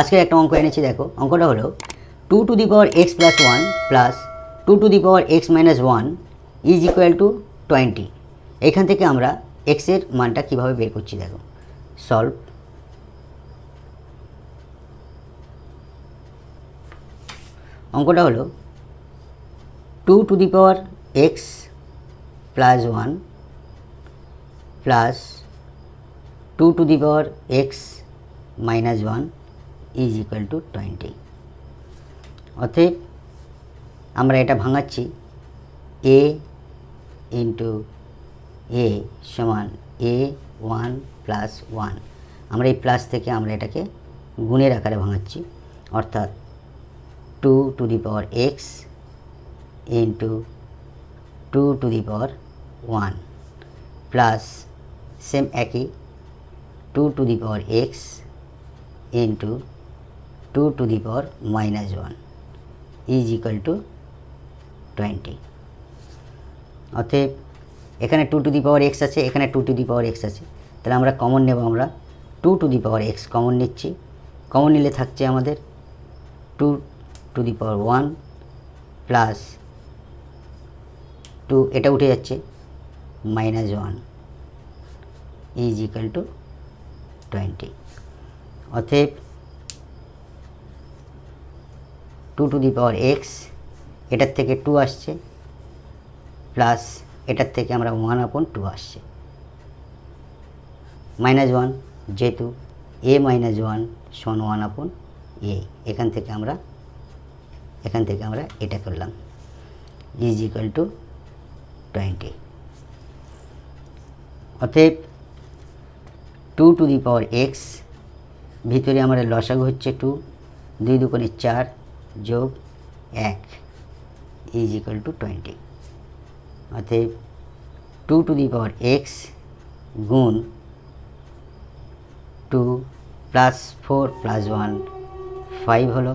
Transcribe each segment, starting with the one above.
আজকে একটা অঙ্ক এনেছি, দেখো। অঙ্কটা হলো two to the power x plus one plus two to the power x minus one is equal to twenty এখান থেকে আমরা এক্সের মানটা কীভাবে বের করছি, দেখো। সলভ অঙ্কটা হলো two to the power x plus one plus two to the power x minus one is equal to twenty অতএব আমরা এটা ভাঙাচ্ছি। এ ইন্টু এ সমান এ ওয়ান প্লাস ওয়ান আমরা এই প্লাস থেকে আমরা এটাকে গুণের আকারে ভাঙাচ্ছি। অর্থাৎ two to the power x into two to the power one plus same একই two to the power x into two to the power minus one is equal to twenty. অতএব এখানে two to the power x আছে, এখানে two to the power x আছে। তাহলে আমরা common নেব আমরা two to the power x common নিচ্ছি। কমন নিলে থাকছে আমাদের two to the power one plus two, এটা উঠে যাচ্ছে minus one is equal to twenty. অতএব two to the power x এটার থেকে টু আসছে প্লাস এটার থেকে আমরা ওয়ান আপন টু আসছে। মাইনাস ওয়ান যেহেতু এ মাইনাস ওয়ান সন ওয়ান আপন এ এখান থেকে আমরা, এখান থেকে আমরা এটা করলাম। ইজ ইকাল টু টোয়েন্টি অতএব two to the power x ভিতরে আমাদের লসাগু হচ্ছে টু দুই দুকোণে চার যোগ এক ইজ ইকাল টু টোয়েন্টি অতএব two to the power x গুণ two plus four plus one five হলো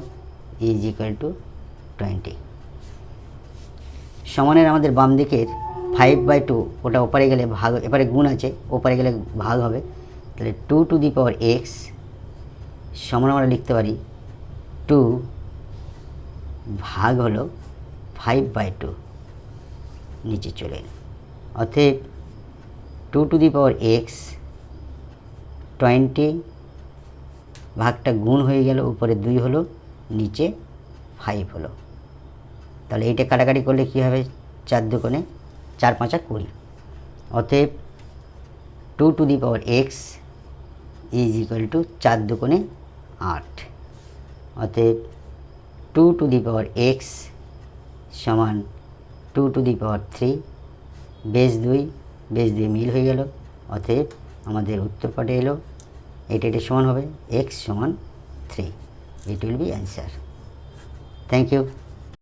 ইজ ইকাল টু টোয়েন্টি সমানের আমাদের বাম দিকের ফাইভ বাই টু ওটা ওপারে গেলে ভাগ, এপারে গুণ আছে, ওপারে গেলে ভাগ হবে। তাহলে two to the power x সমান আমরা লিখতে পারি টু ভাগ হলো ফাইভ বাই টু নিচে চলে এলো। অতএব two to the power x twenty ভাগটা গুণ হয়ে গেল, উপরে দুই হলো, নিচে ফাইভ হলো। তাহলে এইটা কাটাকাটি করলে কী হবে? চার দুকোণে চার পাঁচা কুড়ি। অতএব two to the power x is equal to চার দুকোণে আট। অতএব two to the power x সমান two to the power three base দুই বেস দুই মিল হয়ে গেল। অতএব আমাদের উত্তর পাটে এলো, এটা এটা সমান হবে, এক্স সমান three it will be answer thank you